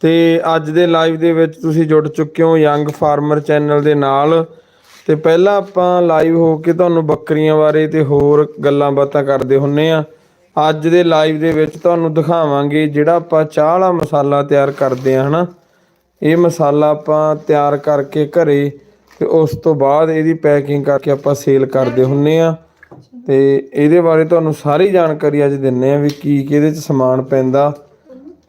ਤੇ ਅੱਜ ਦੇ ਲਾਈਵ ਦੇ ਵਿੱਚ ਤੁਸੀਂ ਜੁੜ ਚੁੱਕੇ ਹੋ ਯੰਗ ਫਾਰਮਰ ਚੈਨਲ ਦੇ ਨਾਲ। ਤੇ ਪਹਿਲਾਂ ਆਪਾਂ ਲਾਈਵ ਹੋ ਕੇ ਤੁਹਾਨੂੰ ਬੱਕਰੀਆਂ ਬਾਰੇ ਤੇ ਹੋਰ ਗੱਲਾਂ ਬਾਤਾਂ ਕਰਦੇ ਹੁੰਨੇ ਆ। ਅੱਜ ਦੇ ਲਾਈਵ ਦੇ ਵਿੱਚ ਤੁਹਾਨੂੰ ਦਿਖਾਵਾਂਗੇ ਜਿਹੜਾ ਆਪਾਂ ਚਾਹ ਵਾਲਾ ਮਸਾਲਾ ਤਿਆਰ ਕਰਦੇ ਆ, ਹਨਾ? ਇਹ ਮਸਾਲਾ ਆਪਾਂ ਤਿਆਰ ਕਰਕੇ ਘਰੇ ਤੇ ਉਸ ਤੋਂ ਬਾਅਦ ਇਹਦੀ ਪੈਕਿੰਗ ਕਰਕੇ ਆਪਾਂ ਸੇਲ ਕਰਦੇ ਹੁੰਨੇ ਆ। ਤੇ ਇਹਦੇ ਬਾਰੇ ਤੁਹਾਨੂੰ ਸਾਰੀ ਜਾਣਕਾਰੀ ਅੱਜ ਦਿੰਨੇ ਆ ਵੀ ਕੀ ਕਿਹਦੇ ਚ ਸਮਾਨ ਪੈਂਦਾ।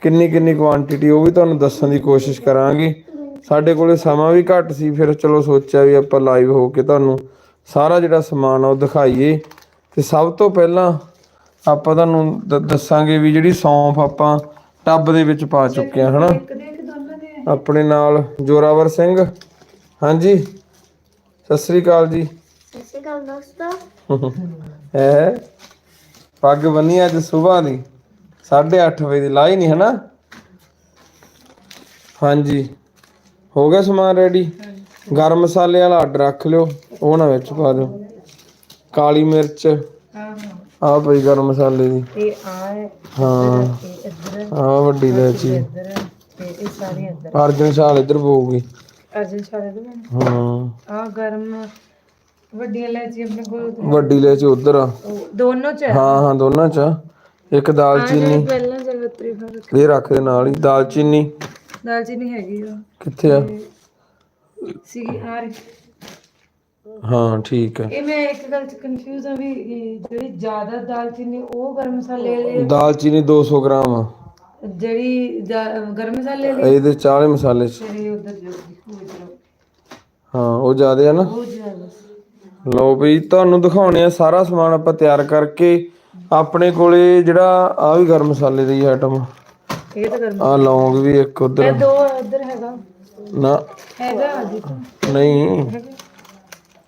ਕਿੰਨੀ ਕਿੰਨੀ ਕੁਆਂਟੀਟੀ ਉਹ ਵੀ ਤੁਹਾਨੂੰ ਦੱਸਣ ਦੀ ਕੋਸ਼ਿਸ਼ ਕਰਾਂਗੇ। ਸਾਡੇ ਕੋਲੇ ਸਮਾਂ ਵੀ ਘੱਟ ਸੀ ਫਿਰ ਚਲੋ ਸੋਚਿਆ ਵੀ ਆਪਾਂ ਲਾਈਵ ਹੋ ਕੇ ਤੁਹਾਨੂੰ ਸਾਰਾ ਜਿਹੜਾ ਸਮਾਨ ਆ ਉਹ ਦਿਖਾਈਏ। ਤੇ ਸਭ ਤੋਂ ਪਹਿਲਾਂ ਆਪਾਂ ਤੁਹਾਨੂੰ ਦ- ਦੱਸਾਂਗੇ ਵੀ ਜਿਹੜੀ ਸੌਂਫ ਆਪਾਂ ਟੱਬ ਦੇ ਵਿੱਚ ਪਾ ਚੁੱਕੇ ਆ ਹਨਾ? ਆਪਣੇ ਨਾਲ ਜੋਰਾਵਰ ਸਿੰਘ। ਹਾਂਜੀ। ਸਤਿ ਸ੍ਰੀ ਅਕਾਲ ਜੀ। ਸਤਿ ਸ਼੍ਰੀ ਅਕਾਲ ਦੋਸਤੋ। ਹੈ? ਪੱਗ ਬੰਨੀ ਅੱਜ ਸਵੇਰ ਦੀ। 8:30 ਵਜੇ ਦੀ ਲਾਈ ਨਹੀਂ ਹਨਾ? ਹਾਂਜੀ। ਹੋ ਗਿਆ ਸਮਾਨ ਰੈਡੀ ਗਰਮ ਮਸਾਲੇ ਵਾਲਾ ਆਰਡਰ ਰੱਖ ਲਿਓ ਉਹ ਨਾ ਵਿੱਚ ਪਾ ਦਿਓ। ਕਾਲੀ ਮਿਰਚ। ਹਾਂ। ਹਾਂ ਆਹ ਪਈ ਗਰਮ ਮਸਾਲੇ ਦੀ। ਤੇ ਆ ਹੈ ਇੱਧਰ ਆਹ ਵੱਡੀ ਇਲਾਇਚੀ ਇੱਧਰ ਤੇ ਇਹ ਸਾਰੇ ਇੱਧਰ ਅਰਜਨ ਸ਼ਾਲ ਇੱਧਰ ਪਊਗੀ। ਅਰਜਨ ਦੇ ਬਣ ਹਾਂ। ਆ ਗਰਮ ਵੱਡੀਆਂ ਇਲਾਇਚੀ ਆਪਣੇ ਕੋਲ। ਵੱਡੀ ਇਲਾਇਚੀ ਉਧਰ। ਆ ਦੋਨੋਂ ਚ ਹੈ। ਹਾਂ ਦੋਨਾਂ ਚ। ਆ। ਇੱਕ ਦਾਲਚੀਨੀ। ਪਹਿਲਾਂ ਜਗਤਰੀ ਫ਼ਰਕ ਇਹ ਰੱਖ ਦੇ ਨਾਲ ਹੀ ਦਾਲਚੀਨੀ। ਦਾਲਚੀਨੀ ਹੈਗੀ ਆ। ਕਿੱਥੇ ਆ? ਸੀ ਆ ਰਹੀ। ਹਾਂ ਠੀਕ ਹੈ ਇਹ ਮੈਂ ਇੱਕ ਗੱਲ ਚ ਕੰਫਿਊਜ਼ ਆ ਵੀ ਇਹ ਜਿਹੜੀ ਜ਼ਿਆਦਾ ਦਾਲਚੀਨੀ ਉਹ ਗਰਮ ਮਸਾਲੇ ਵਾਲੀ ਦਾਲਚੀਨੀ 200 ਗ੍ਰਾਮ ਆ। ਜਿਹੜੀ ਗਰਮ ਮਸਾਲੇ ਵਾਲੀ? ਇਹਦੇ ਚਾਲੇ ਮਸਾਲੇ ਚ। ਜਿਹੜੀ ਉਧਰ ਜਿਹੜੀ ਹਾਂ ਉਹ ਜ਼ਿਆਦੇ ਆ ਨਾ। ਉਹ ਜ਼ਿਆਦਾ। ਲਓ ਬਈ ਤੁਹਾਨੂੰ ਦਿਖਾਉਣੇ ਆ ਸਾਰਾ ਸਮਾਨ ਆਪਾਂ ਤਿਆਰ ਕਰਕੇ। ਆਪਣੇ ਕੋਲੇ ਜਿਹੜਾ ਆ ਵੀ ਗਰਮ ਮਸਾਲੇ ਦੀ ਆਈਟਮ ਇਹ ਤਾਂ ਗਰਮ ਆ ਲੌਂਗ ਵੀ ਇੱਕ ਉਧਰ। ਇਹ ਦੋ ਇੱਧਰ ਹੈਗਾ। ਨਾ। ਹੈਗਾ ਦੇਖੋ ਨਹੀਂ।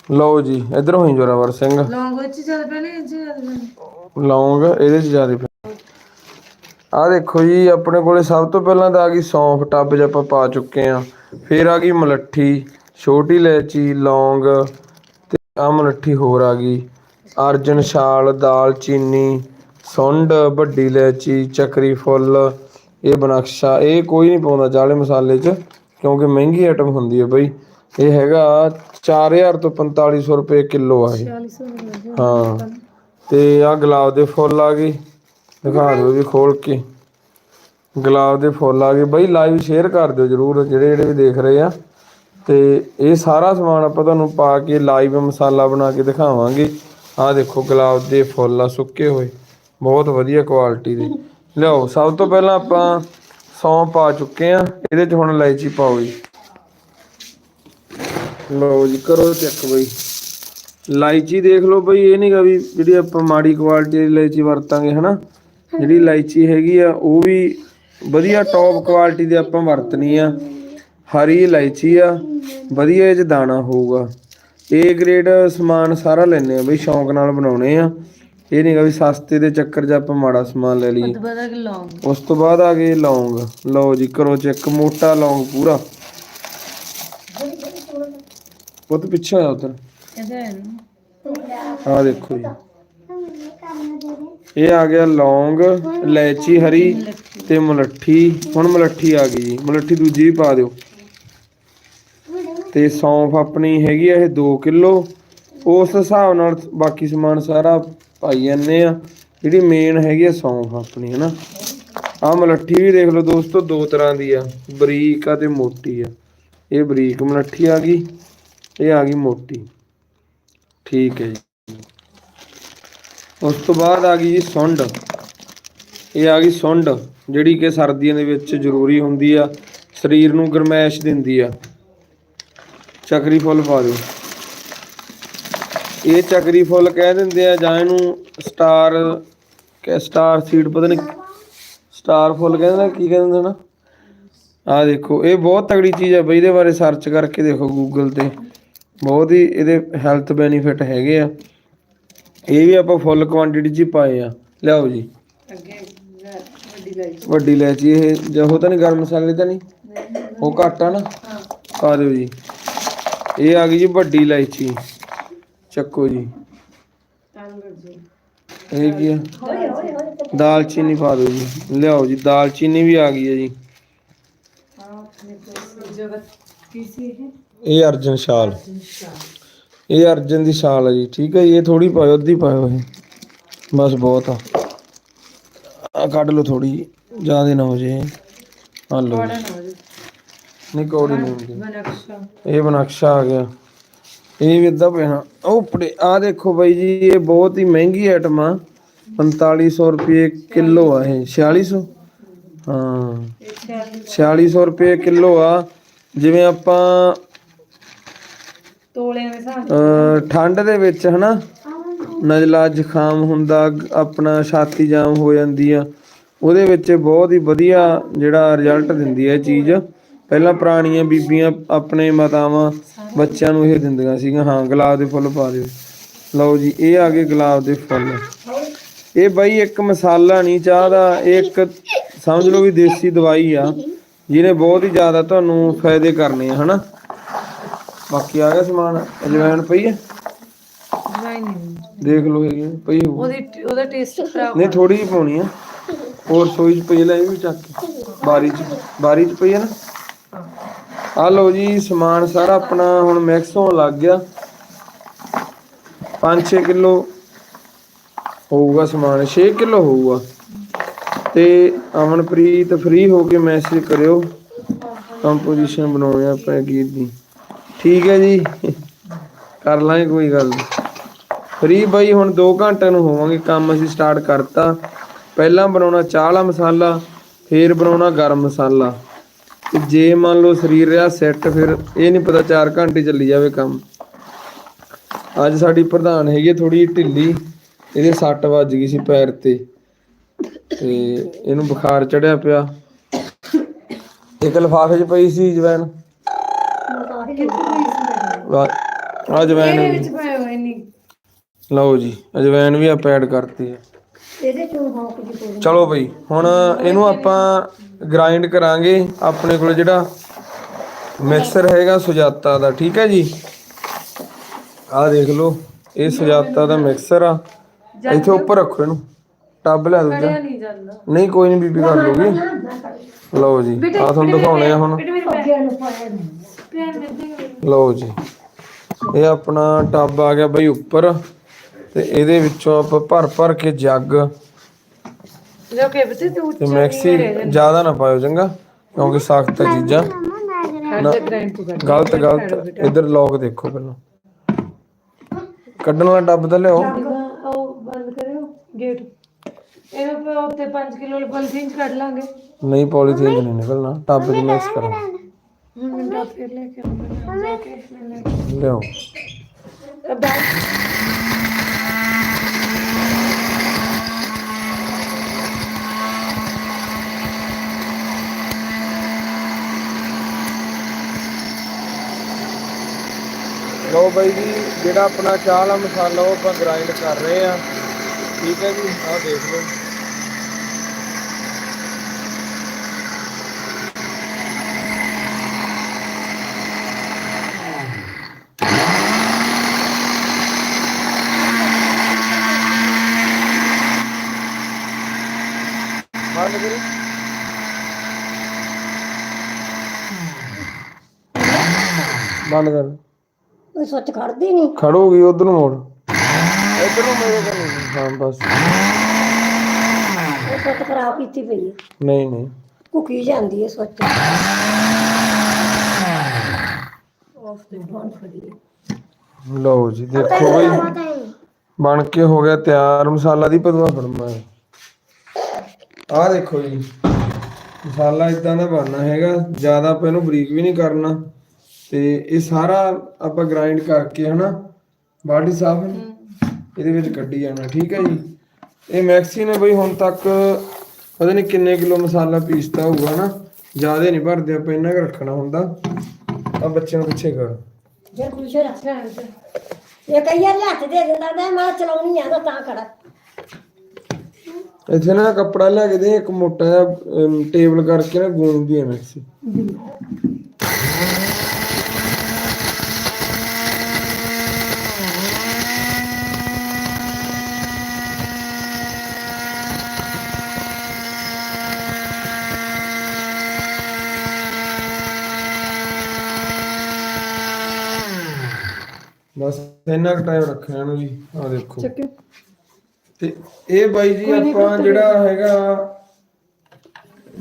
ਲਓ ਜੀ ਇਧਰ ਹੋਈ ਜੋਰਾਵਰ ਸਿੰਘ। ਲੌਂਗ ਵਿੱਚ ਜ਼ਿਆਦਾ ਪੈਣੇ ਇਹ 'ਚ ਜ਼ਿਆਦਾ ਪੈਣੇ? ਲੌਂਗ ਇਹਦੇ ਚ ਜ਼ਿਆਦਾ ਆ ਦੇਖੋ ਜੀ ਆਪਣੇ ਕੋਲੇ ਸਭ ਤੋਂ ਪਹਿਲਾਂ ਤਾਂ ਆ ਗਈ ਸੌਂਫ ਟੱਬ 'ਚ ਆਪਾਂ ਪਾ ਚੁੱਕੇ ਆ ਫਿਰ ਆ ਗਈ ਮਲੱਠੀ ਛੋਟੀ ਇਲਾਇਚੀ ਲੌਂਗ ਤੇ ਆ ਮਲੱਠੀ ਹੋਰ ਆ ਗਈ। ਅਰਜਨ ਛਾਲ ਦਾਲਚੀਨੀ ਸੁੰਡ ਵੱਡੀ ਇਲਾਇਚੀ ਚੱਕਰੀ ਫੁੱਲ ਇਹ ਬਨਕਸ਼ਾ ਇਹ ਕੋਈ ਨਹੀਂ ਪਾਉਂਦਾ ਜਾਲੇ ਮਸਾਲੇ 'ਚ ਕਿਉਂਕਿ ਮਹਿੰਗੀ ਆਈਟਮ ਹੁੰਦੀ ਹੈ ਬਈ। ਇਹ ਹੈਗਾ 4000 ਤੋਂ 4500 ਰੁਪਏ ਕਿਲੋ ਆ ਇਹ। 40 ਹੋ ਤੇ ਆ ਗੁਲਾਬ ਦੇ ਫੁੱਲ ਆ ਗਏ ਦਿਖਾ ਦਿਓ ਵੀ ਖੋਲ ਕੇ। ਗੁਲਾਬ ਦੇ ਫੁੱਲ ਆ ਗਏ। ਬਈ ਲਾਈਵ ਸ਼ੇਅਰ ਕਰ ਦਿਓ ਜਰੂਰ ਜਿਹੜੇ ਜਿਹੜੇ ਵੀ ਦੇਖ ਰਹੇ ਆ। ਤੇ ਇਹ ਸਾਰਾ ਸਮਾਨ ਆਪਾਂ ਤੁਹਾਨੂੰ ਪਾ ਕੇ ਲਾਈਵ ਮਸਾਲਾ ਬਣਾ ਕੇ ਦਿਖਾਵਾਂਗੇ। ਆਹ ਦੇਖੋ ਗੁਲਾਬ ਦੇ ਫੁੱਲ ਆ ਸੁੱਕੇ ਹੋਏ। ਬਹੁਤ ਵਧੀਆ ਕੁਆਲਿਟੀ ਦੇ। ਲਿਆਓ ਸਭ ਤੋਂ ਪਹਿਲਾਂ ਆਪਾਂ ਸੌਂਫ ਪਾ ਚੁੱਕੇ ਆ ਇਹਦੇ ਚ ਹੁਣ ਇਲਾਇਚੀ ਪਾਓ ਜੀ। ਲਓ ਜੀ ਕਰੋ ਚੈੱਕ ਬਈ। ਇਲਾਇਚੀ ਦੇਖ ਲਓ ਬਈ ਇਹ ਨਹੀਂਗਾ ਵੀ ਜਿਹੜੀ ਆਪਾਂ ਮਾੜੀ ਕੁਆਲਿਟੀ ਦੀ ਇਲਾਇਚੀ ਵਰਤਾਂਗੇ ਹਨਾ? ਜਿਹੜੀ ਇਲਾਇਚੀ ਹੈਗੀ ਆ ਉਹ ਵੀ ਵਧੀਆ ਟੌਪ ਕੁਆਲਿਟੀ ਦੀ ਆਪਾਂ ਵਰਤਣੀ ਆ। ਹਰੀ ਇਲਾਇਚੀ ਆ ਵਧੀਆ ਇਹ ਚ ਦਾਣਾ ਹੋਊਗਾ। ਏ ਗ੍ਰੇਡ ਸਮਾਨ ਸਾਰਾ ਲੈਣੇ ਆ ਬਈ ਸ਼ੌਂਕ ਨਾਲ ਬਣਾਉਣੇ ਆ। ਇਹ ਨਹੀਂਗਾ ਵੀ ਸਸਤੇ ਦੇ ਚੱਕਰ 'ਚ ਆਪਾਂ ਮਾੜਾ ਸਮਾਨ ਲੈ ਲਈਏ। ਪਤਾ ਕਿ ਲੌਂਗ। ਉਸ ਤੋਂ ਬਾਅਦ ਆ ਗਏ ਲੌਂਗ। ਲਓ ਜੀ ਕਰੋ ਚੈੱਕ ਮੋਟਾ ਲੌਂਗ ਪੂਰਾ। ਉਹ ਤੋਂ ਪਿੱਛੇ ਹੋਇਆ ਉਧਰ। ਇਹਦਾ ਆ ਦੇਖੋ ਜੀ। ਇਹ ਆ ਗਿਆ ਲੌਂਗ ਇਲਾਇਚੀ ਹਰੀ ਤੇ ਮਲੱਠੀ। ਹੁਣ ਮਲੱਠੀ ਆ ਗਈ ਜੀ। ਮਲੱਠੀ ਦੂਜੀ ਵੀ ਪਾ ਦਿਓ। ਤੇ ਸੌਂਫ ਆਪਣੀ ਹੈਗੀ ਆ ਇਹ 2 ਕਿਲੋ। ਉਸ ਹਿਸਾਬ ਨਾਲ ਬਾਕੀ ਸਮਾਨ ਸਾਰਾ ਪਾਈ ਜਾਂਦੇ ਆ। ਜਿਹੜੀ ਮੇਨ ਹੈਗੀ ਆ ਸੌਂਫ ਆਪਣੀ, ਹਨਾ। ਆ ਮਲੱਠੀ ਵੀ ਦੇਖ ਲਓ ਦੋਸਤੋ, ਦੋ ਤਰ੍ਹਾਂ ਦੀ ਆ। ਬਰੀਕ ਆ ਤੇ ਮੋਟੀ ਆ। ਇਹ ਬਰੀਕ ਮਲੱਠੀ ਆ ਗਈ, ਇਹ ਆ ਗਈ ਮੋਟੀ। ਠੀਕ ਹੈ ਜੀ। ਉਸ ਤੋਂ ਬਾਅਦ ਆ ਗਈ ਜੀ ਸੁੰਡ। ਇਹ ਆ ਗਈ ਸੁੰਡ, ਜਿਹੜੀ ਕਿ ਸਰਦੀਆਂ ਦੇ ਵਿੱਚ ਜ਼ਰੂਰੀ ਹੁੰਦੀ ਆ। ਸਰੀਰ ਨੂੰ ਗਰਮੈਸ਼ ਦਿੰਦੀ ਆ। ਚੱਕਰੀ ਫੁੱਲ ਪਾ ਦਿਓ। ਇਹ ਚੱਕਰੀ ਫੁੱਲ ਕਹਿ ਦਿੰਦੇ ਆ ਜਾਂ ਇਹਨੂੰ ਸਟਾਰ ਕਿ ਸਟਾਰ ਸੀਡ ਪਤਾ ਨਹੀਂ ਸਟਾਰ ਫੁੱਲ ਕਹਿੰਦੇ ਨੇ ਕੀ ਕਹਿੰਦੇ ਨਾ ਆ ਦੇਖੋ ਇਹ ਬਹੁਤ ਤਗੜੀ ਚੀਜ਼ ਹੈ ਬਈ ਇਹਦੇ ਬਾਰੇ ਸਰਚ ਕਰਕੇ ਦੇਖੋ ਗੂਗਲ ਤੇ। ਬਹੁਤ ਹੀ ਇਹਦੇ ਹੈਲਥ ਬੈਨੀਫਿਟ ਹੈਗੇ ਆ। ਇਹ ਵੀ ਆਪਾਂ ਫੁੱਲ ਕੁਆਂਟੀਟੀ 'ਚ ਪਾਏ ਆ। ਲਿਆਓ ਜੀ। ਅੱਗੇ ਵੱਡੀ ਲਾਈਟ ਵੱਡੀ ਇਲਾਇਚੀ ਇਹ ਜਿਹੋ ਤਾਂ ਨਹੀਂ ਗਰਮ ਮਸਾਲੇ ਤਾਂ ਨਹੀਂ ਉਹ ਘੱਟ ਆ ਨਾ? ਪਾ ਦਿਓ ਜੀ। ਇਹ ਆ ਗਈ ਜੀ ਵੱਡੀ ਇਲਾਇਚੀ। ਚੱਕੋ ਜੀ। ਇਹ ਕੀ ਆ? ਦਾਲਚੀਨੀ ਪਾ ਦਿਓ ਜੀ। ਲਿਆਓ ਜੀ, ਦਾਲਚੀਨੀ ਵੀ ਆ ਗਈ ਹੈ ਜੀ। ਇਹ ਅਰਜਨ ਸ਼ਾਲ। ਇਹ ਅਰਜਨ ਦੀ ਸ਼ਾਲ ਹੈ ਜੀ, ਠੀਕ ਹੈ ਜੀ। ਇਹ ਥੋੜੀ ਪਾਇਓ, ਅੱਧੀ ਪਾਇਓ ਇਹ। ਬਸ ਬਹੁਤ ਆ। ਆ ਕੱਢ ਲਓ ਥੋੜੀ ਜ਼ਿਆਦਾ ਨਾ ਹੋ ਜੇ ਆ ਲਓ ਨਹੀਂ ਕੌੜੀ ਨਹੀਂ ਹੁੰਦੀ ਬਨਕਸ਼ਾ। ਇਹ ਬਨਕਸ਼ਾ ਆ ਗਿਆ। ਇਹ ਵੀ ਇਦਾਂ ਪੈਣਾ। ਉਹ ਉੱਪਰੇ ਆ ਦੇਖੋ ਬਾਈ ਜੀ ਇਹ ਬਹੁਤ ਹੀ ਮਹਿੰਗੀ ਆਈਟਮ ਆ। 4500 ਰੁਪਏ ਕਿਲੋ ਆ ਇਹ। 4600 ਹਾਂ। ਇਹ 4600 ਰੁਪਏ ਕਿਲੋ ਆ। ਜਿਵੇਂ ਆਪਾਂ ਤੋਲਿਆਂ ਦੇ ਹਿਸਾਬ ਠੰਡ ਦੇ ਵਿੱਚ ਹਨਾ? ਨਜ਼ਲਾ ਜ਼ੁਕਾਮ ਹੁੰਦਾ ਆਪਣਾ ਛਾਤੀ ਜਾਮ ਹੋ ਜਾਂਦੀ ਆ। ਉਹਦੇ ਵਿੱਚ ਬਹੁਤ ਹੀ ਵਧੀਆ ਜਿਹੜਾ ਰਿਜ਼ਲਟ ਦਿੰਦੀ ਹੈ ਚੀਜ਼। ਪਹਿਲਾਂ ਪੁਰਾਣੀਆਂ ਬੀਬੀਆਂ ਆਪਣੇ ਮਾਤਾਵਾਂ ਬੱਚਿਆਂ ਨੂੰ ਇਹ ਦਿੰਦੀਆਂ ਸੀਗੀਆਂ ਹਾਂ ਗੁਲਾਬ ਦੇ ਫੁੱਲ ਪਾ ਦਿਓ। ਲਓ ਜੀ ਇਹ ਆ ਗਏ ਗੁਲਾਬ ਦੇ ਫੁੱਲ। ਇਹ ਬਾਈ ਇੱਕ ਮਸਾਲਾ ਨਹੀਂ ਚਾਹ ਦਾ ਇਹ ਇੱਕ ਸਮਝ ਲਓ ਵੀ ਦੇਸੀ ਦਵਾਈ ਆ ਜਿਹਨੇ ਬਹੁਤ ਹੀ ਜ਼ਿਆਦਾ ਤੁਹਾਨੂੰ ਫਾਇਦੇ ਕਰਨੇ ਆ ਹਨਾ? ਬਾਕੀ ਆ ਗਿਆ ਸਮਾਨ ਅਜਵਾਇਣ ਪਈ ਹੈ? ਦੇਖ ਲਓ ਆ, ਪਈ ਹੋਊ। ਉਹਦੀ ਉਹਦਾ ਟੇਸਟ ਖਰਾਬ ਨਹੀਂ ਥੋੜੀ ਜਿਹੀ ਪਾਉਣੀ ਆ। ਹੋਰ ਸੋਈ ਚ ਪਈ ਲੈ ਇਹ ਵੀ ਚੱਕ ਬਾਰੀ ਚ ਬਾਰੀ ਚ ਪਈ ਆ ਨਾ? ਆ ਲਓ ਜੀ, ਸਮਾਨ ਸਾਰਾ ਆਪਣਾ ਹੁਣ ਮਿਕਸ ਹੋਣ ਲੱਗ ਗਿਆ। 5-6 ਕਿਲੋ ਹੋਊਗਾ ਸਮਾਨ 6 ਕਿਲੋ ਹੋਊਗਾ। ਤੇ ਅਮਨਪ੍ਰੀਤ ਫ੍ਰੀ ਹੋ ਕੇ ਮੈਸੇਜ ਕਰਿਓ। ਕੰਪੋਜੀਸ਼ਨ ਬਣਾਉਣੀ ਆ ਆਪਣੇ ਗੀਤ ਦੀ। ਠੀਕ ਹੈ ਜੀ, ਕਰ ਲਾਂਗੇ ਕੋਈ ਗੱਲ ਨਹੀਂ। ਫ੍ਰੀ ਬਾਈ, ਹੁਣ 2 ਘੰਟਿਆਂ ਨੂੰ ਹੋਵਾਂਗੇ, ਕੰਮ ਅਸੀਂ ਸਟਾਰਟ ਕਰਤਾ। ਪਹਿਲਾਂ ਬਣਾਉਣਾ ਚਾਹ ਵਾਲਾ ਮਸਾਲਾ, ਫੇਰ ਬਣਾਉਣਾ ਗਰਮ ਮਸਾਲਾ। ਜੇ ਮੰਨ ਲਓ ਸਰੀਰ ਰਿਹਾ ਸੈੱਟ ਫਿਰ ਇਹ ਨਹੀਂ ਪਤਾ 4 ਘੰਟੇ ਚੱਲੀ ਜਾਵੇ ਕੰਮ। ਅੱਜ ਸਾਡੀ ਪ੍ਰਧਾਨ ਹੈਗੀ ਥੋੜੀ ਢਿੱਲੀ ਇਹਦੇ ਸੱਟ ਵੱਜ ਗਈ ਸੀ ਪੈਰ ਤੇ। ਤੇ ਇਹਨੂੰ ਬੁਖਾਰ ਚੜਿਆ ਪਿਆ। ਇੱਕ ਲਿਫਾਫੇ 'ਚ ਪਈ ਸੀ ਜਵੈਨ। ਆ ਜਵੈਨ ਲਓ ਜੀ ਅਜਵੈਨ ਵੀ ਆਪਾਂ ਐਡ ਕਰਤੀ ਹੈ ਇਹਦੇ ਚੋਂ ਹੌਕ ਕੋਈ ਚਲੋ ਬਈ ਹੁਣ ਇਹਨੂੰ ਆਪਾਂ ਗ੍ਰਾਈਂਡ ਕਰਾਂਗੇ ਆਪਣੇ ਕੋਲ ਜਿਹੜਾ ਮਿਕਸਰ ਹੈਗਾ ਸੁਜਾਤਾ ਦਾ ਠੀਕ ਹੈ ਜੀ? ਆਹ ਦੇਖ ਲਓ ਇਹ ਸੁਜਾਤਾ ਦਾ ਮਿਕਸਰ ਆ। ਇੱਥੇ ਉੱਪਰ ਰੱਖੋ ਇਹਨੂੰ ਟੱਬ ਲੈ ਦੂਜਾ। ਖੜਿਆ ਨਹੀਂ ਕੋਈ ਨਹੀਂ ਬੀਬੀ ਕਰ ਲੂਗੀ ਲਓ ਜੀ ਆ ਤੁਹਾਨੂੰ ਦਿਖਾਉਣੇ ਆ ਹੁਣ। ਲਓ ਜੀ ਇਹ ਆਪਣਾ ਟੱਬ ਆ ਗਿਆ ਬਈ ਉੱਪਰ ਤੇ ਇਹਦੇ ਵਿੱਚੋਂ ਆਪਾਂ ਭਰ ਭਰ ਕੇ ਜੱਗ ਜੋ ਕਿ ਬਤੇ ਤੂੰ ਤੇ ਮੈਕਸੀ ਜ਼ਿਆਦਾ ਨਾ ਪਾਇਓ ਚੰਗਾ ਕਿਉਂਕਿ ਸਖਤ ਹੈ ਚੀਜ਼ਾਂ। ਕਰ ਗਲਤ ਗਲਤ। ਇਧਰ ਲੋਕ ਦੇਖੋ ਪਹਿਲਾਂ। ਕੱਢਣ ਵਾਲਾ ਡੱਬ ਤਾਂ ਲਿਆਓ। ਉਹ ਬੰਦ ਕਰਿਓ ਗੇਟ ਇਹਨੂੰ ਫਿਰ ਉੱਤੇ 5 ਕਿਲੋ ਪੋਲੀਥੀਨ ਚ ਕੱਢ ਲਾਂਗੇ। ਨਹੀਂ ਪੋਲੀਥੀਨ ਨਹੀਂ ਨਿਕਲਣਾ। ਟੱਬ 'ਚ ਮਿਕਸ ਹੁਣ ਮੈਂ ਡੱਬ ਫਿਰ ਲੈ ਕੇ ਆਉਂਗਾ। ਜਾ ਕੇ ਲੈ ਕੇ ਲਓ ਬਾਈ ਜੀ, ਜਿਹੜਾ ਆਪਣਾ ਚਾਹ ਵਾਲਾ ਮਸਾਲਾ ਉਹ ਆਪਾਂ ਗ੍ਰਾਈਂਡ ਕਰ ਰਹੇ ਆ ਠੀਕ ਹੈ ਜੀ, ਆਹ ਦੇਖ ਲਓ। ਬੰਦ ਕਰੋ। ਬੰਦ ਕਰ। ਕੋਈ ਸੱਚ ਖੜਦੀ ਨਹੀਂ ਖੜੋਗੀ ਉਧਰ ਨੂੰ ਮੋੜ। ਇਧਰ ਨੂੰ ਮੇਰੇ ਕੋਲ ਨਹੀਂ। ਹਾਂ ਬਸ। ਉਹ ਸੱਚ ਖਰਾਬ ਕੀਤੀ ਪਈ ਹੈ। ਨਹੀਂ ਨਹੀਂ। ਕੁਕੀ ਜਾਂਦੀ ਹੈ ਸੱਚ। ਲਓ ਜੀ ਦੇਖੋ ਬਈ। ਬਣ ਕੇ ਹੋ ਗਿਆ ਤਿਆਰ। ਮਸਾਲਾ ਦੀ ਪਦਵਾ ਫੜਮਾ ਆਹ ਦੇਖੋ ਜੀ। ਮਸਾਲਾ ਇਦਾਂ ਦਾ ਬਣਨਾ ਹੈਗਾ। ਜ਼ਿਆਦਾ ਆਪਾਂ ਇਹਨੂੰ ਬਰੀਕ ਵੀ ਨਹੀਂ ਕਰਨਾ। ਤੇ ਇਹ ਸਾਰਾ ਆਪਾਂ ਗ੍ਰਾਈਂਡ ਕਰਕੇ ਹਨਾ ਬਾਡੀ ਸਾਫ਼ ਇਹਦੇ ਵਿੱਚ ਕੱਢੀ ਜਾਣਾ ਠੀਕ ਹੈ ਜੀ। ਇਹ ਮੈਕਸੀ ਨੇ ਬਈ ਹੁਣ ਤੱਕ ਪਤਾ ਨਹੀਂ ਕਿੰਨੇ ਕਿਲੋ ਮਸਾਲਾ ਪੀਸਤਾ ਹੋਊਗਾ ਨਾ ਜ਼ਿਆਦਾ ਨਹੀਂ ਭਰਦੇ ਆਪਾਂ ਇੰਨਾ ਕੁ ਰੱਖਣਾ ਹੁੰਦਾ। ਆ ਬੱਚਿਆਂ ਨੂੰ ਪਿੱਛੇ ਕਰ। ਜੇ ਖੁਸ਼ ਰੱਖ ਇਹ ਕਈ ਵਾਰ ਹੱਥ ਦੇ ਦਿੰਦਾ ਮੈਂ ਮੈਂ ਚਲਾਉਣੀ ਆ ਤਾਂ ਖੜਾ ਇੱਥੇ ਨਾ ਕੱਪੜਾ ਲੈ ਕੇ ਦੇ ਇੱਕ ਮੋਟਾ ਜਿਹਾ ਟੇਬਲ ਕਰਕੇ ਨਾ ਗੂੰਦਦੀ ਹੈ ਮੈਕਸੀ ਬਸ ਇੰਨਾ ਕੁ ਟਾਈਮ ਰੱਖਣਾ ਇਹਨੂੰ ਜੀ ਆ ਦੇਖੋ। ਤੇ ਇਹ ਬਾਈ ਜੀ ਆਪਾਂ ਜਿਹੜਾ ਹੈਗਾ